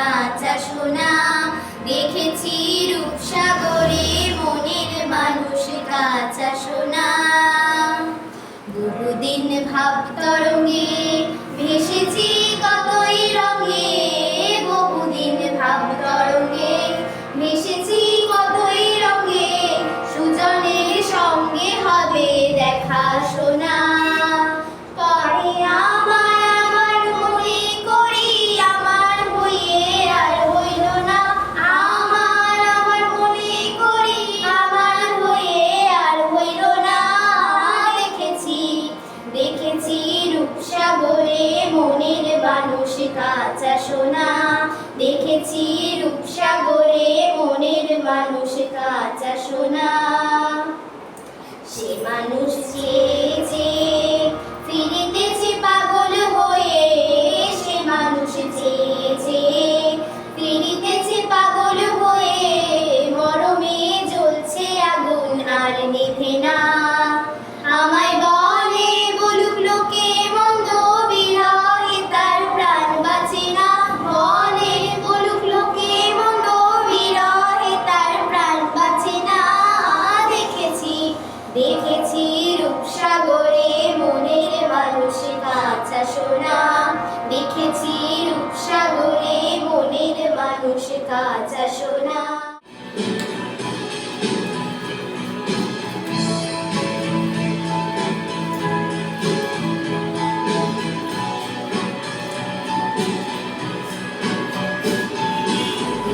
বাঁচা শোনা। দেখেছি রূপসাগরে মনের মানুষ কাঁচা শোনা। বহুদিন ভাব তরঙ্গে মনের মানুষ কাঁচা সোনা। দেখেছি রূপসাগরে মনের মানুষ কাঁচা সোনা। সে মানুষ যে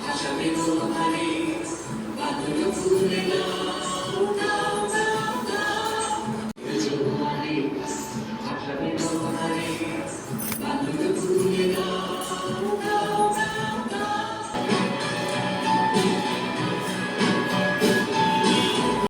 ভাষা বিনোদন